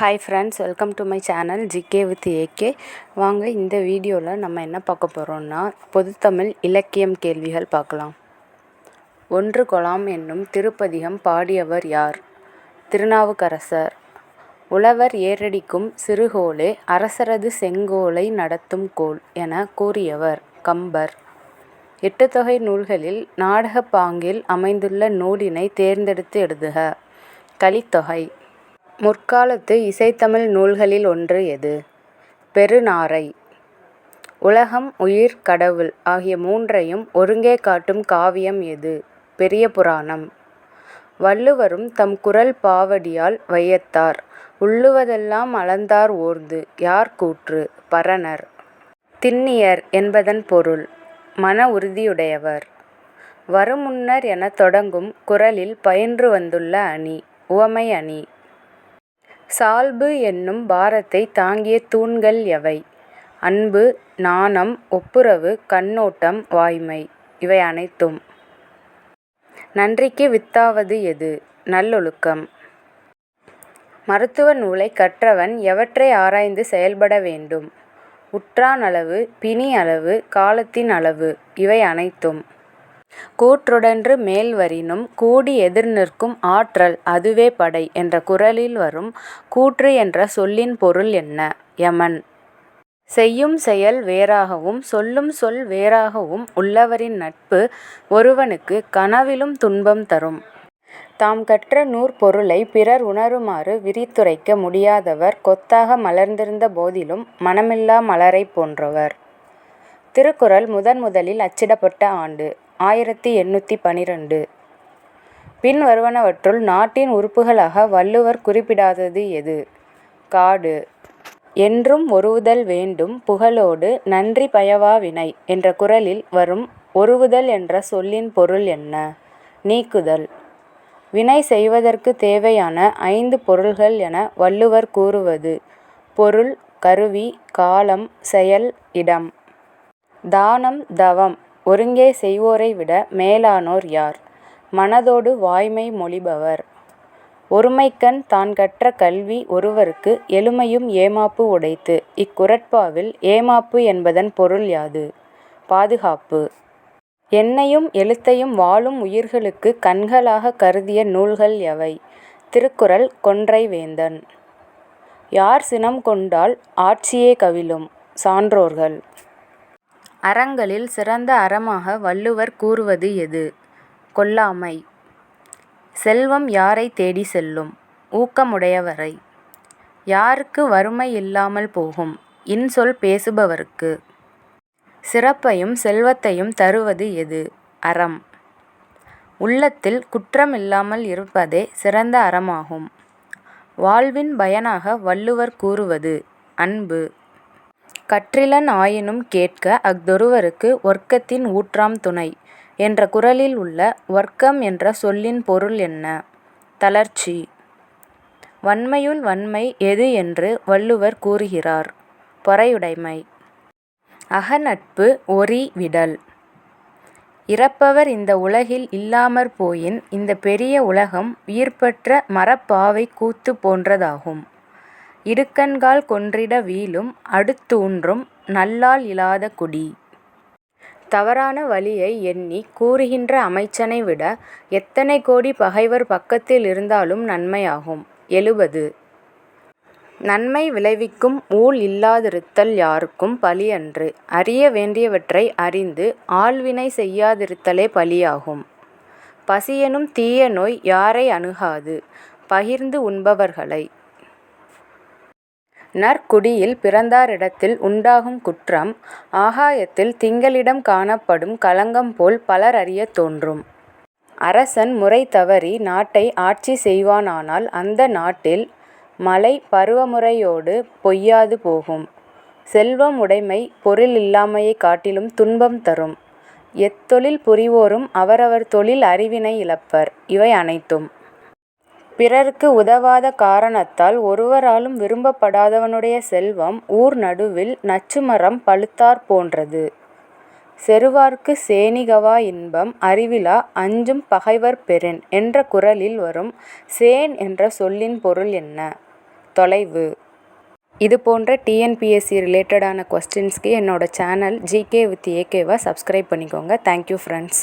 Hi friends welcome to my channel GK with AK வாங்க இந்த வீடியோவில் நம்ம என்ன பார்க்க போகிறோம்னா பொதுத்தமிழ் இலக்கியம் கேள்விகள் பார்க்கலாம். ஒன்று கொலாம் என்னும் திருப்பதிகம் பாடியவர் யார்? திருநாவுக்கரசர். உழவர் ஏறடிக்கும் சிறுகோலே அரசரது செங்கோலை நடத்தும் கோல் என கூறியவர் கம்பர். எட்டுத்தொகை நூல்களில் நாடகப் பாங்கில் அமைந்துள்ள நூலினை தேர்ந்தெடுத்து எழுதுக. கலித்தொகை. முற்காலத்து இசைத்தமிழ் நூல்களில் ஒன்று எது? பெருநாரை. உலகம் உயிர் கடவுள் ஆகிய மூன்றையும் ஒருங்கே காட்டும் காவியம் எது? பெரிய புராணம். வள்ளுவரும் தம் குரல் பாவடியால் வையத்தார். உள்ளுவதெல்லாம் அளந்தார் ஓர்ந்து யார் கூற்று? பரணர். திண்ணியர் என்பதன் பொருள். மன உறுதியுடையவர். வருமுன்னர் எனத் தொடங்கும் குறளில் பயின்று வந்துள்ள அணி உவமை அணி. சால்பு என்னும் பாரத்தைத் தாங்கிய தூண்கள் எவை? அன்பு நாணம் ஒப்புரவு கண்ணோட்டம் வாய்மை. இவை அனைத்தும். நன்றிக்கு வித்தாவது எது? நல்லொழுக்கம். மருத்துவ நூலைக் கற்றவன் எவற்றை ஆராய்ந்து செயல்பட வேண்டும்? உற்றான் அளவு பிணி அளவு காலத்தின் அளவு. இவை அனைத்தும். கூற்றுடன்று மேல் வரினும் கூடி எதிர் நிற்கும் ஆற்றல் அதுவே படை என்ற குறளில் வரும் கூற்று என்ற சொல்லின் பொருள் என்ன? யமன். செய்யும் செயல் வேறாகவும் சொல்லும் சொல் வேறாகவும் உள்ளவரின் நட்பு ஒருவனுக்கு கனவிலும் துன்பம் தரும். தாம் கற்ற நூற்பொருளைப் பிறர் உணருமாறு விரித்துரைக்க முடியாதவர் கொத்தாக மலர்ந்திருந்த போதிலும் மனமில்லா மலரைப் போன்றவர். திருக்குறள் முதன் முதலில் அச்சிடப்பட்ட ஆண்டு. ஆயிரத்தி எண்ணூற்றி பனிரெண்டு. பின்வருவனவற்றுள் நாட்டின் உறுப்புகளாக வள்ளுவர் குறிப்பிடாதது எது? காடு. என்றும் ஒருவுதல் வேண்டும் புகழோடு நன்றி பயவா வினை என்ற குரலில் வரும் ஒருவுதல் என்ற சொல்லின் பொருள் என்ன? நீக்குதல். வினை செய்வதற்குத் தேவையான ஐந்து பொருள்கள் என வள்ளுவர் கூறுவது பொருள் கருவி காலம் செயல் இடம். தானம் தவம் ஒருங்கே செய்வோரை விட மேலானோர் யார்? மனதோடு வாய்மை மொழிபவர். ஒருமைக்கண் தான் கற்ற கல்வி ஒருவற்கு எழுமையும் ஏமாப்பு உடைத்து. இக்குரட்பாவில் ஏமாப்பு என்பதன் பொருள் யாது? பாதுகாப்பு. எண்ணையும் எழுத்தையும் வாழும் உயிர்களுக்குக் கண்களாகக் கருதிய நூல்கள் எவை? திருக்குறள் கொன்றை வேந்தன். யார் சினம் கொண்டால் ஆட்சியே கவிழும்? சான்றோர்கள். அறங்களில் சிறந்த அறமாக வள்ளுவர் கூறுவது எது? கொல்லாமை. செல்வம் யாரை தேடிச் செல்லும்? ஊக்கமுடையவரை. யாருக்கு வறுமை இல்லாமல் போகும்? இன்சொல் பேசுபவருக்கு. சிறப்பையும் செல்வத்தையும் தருவது எது? அறம். உள்ளத்தில் குற்றம் இல்லாமல் இருப்பதே சிறந்த அறமாகும். வாழ்வின் பயனாக வள்ளுவர் கூறுவது அன்பு. கற்றிலன் ஆயினும் கேட்க அஃதொருவற்கு ஒற்கத்தின் ஊற்றாம் துணை என்ற குறளில் உள்ள ஒற்கம் என்ற சொல்லின் பொருள் என்ன? தளர்ச்சி. வன்மையுள் வன்மை எது என்று வள்ளுவர் கூறுகிறார்? பொறையுடைமை. அகநட்பு ஒரி விடல். இறப்பவர் இந்த உலகில் இல்லாமற் போயின் இந்தப் பெரிய உலகம் உயிர்பற்ற மரப்பாவைக் கூத்து போன்றதாகும். இடுக்கண்கால் கொன்றிட வீழும் அடுத்தூன்றும் நல்லால் இலாத குடி. தவறான வழியை எண்ணிக் கூறுகின்ற அமைச்சனை விட எத்தனை கோடி பகைவர் பக்கத்தில் இருந்தாலும் நன்மையாகும். எழுபது. நன்மை விளைவிக்கும் ஊழ் இல்லாதிருத்தல் யார்க்கும் பழியன்று. அறிய வேண்டியவற்றை அறிந்து ஆள்வினை செய்யாதிருத்தலே பழியாகும். பசியெனும் தீய நோய் யாரை அணுகாது? பகிர்ந்து உண்பவர்களை. நற்குடியில் பிறந்தாரிடத்தில் உண்டாகும் குற்றம் ஆகாயத்தில் திங்களிடம் காணப்படும் களங்கம்போல் பலர் அறியத் தோன்றும். அரசன் முறை தவறி நாட்டை ஆட்சி செய்வானானால் அந்த நாட்டில் மழை பருவமுறையோடு பொய்யாது போகும். செல்வம் உடைமை பொருள் இல்லாமையைக் காட்டிலும் துன்பம் தரும். எத்தொழில் புரிவோரும் அவரவர் தொழில் அறிவினை இழப்பர். இவை அனைத்தும் பிறர்க்கு உதவாத காரணத்தால் ஒருவராலும் விரும்பப்படாதவனுடைய செல்வம் ஊர் நடுவில் நச்சுமரம் பழுத்தாற் போன்றது. செறுவார்க்குச் சேணிகவா இன்பம் அறிவிலா அஞ்சும் பகைவர் பெறின் என்ற குறளில் வரும் சேண் என்ற சொல்லின் பொருள் என்ன? தொலைவு இது போன்ற டிஎன்பிஎஸ்சி ரிலேட்டடான கொஸ்டின்ஸ்க்கு என்னோட சேனல் ஜிகே வித் ஏகேவை சப்ஸ்கிரைப் பண்ணிக்கோங்க தேங்க்யூ ஃப்ரெண்ட்ஸ்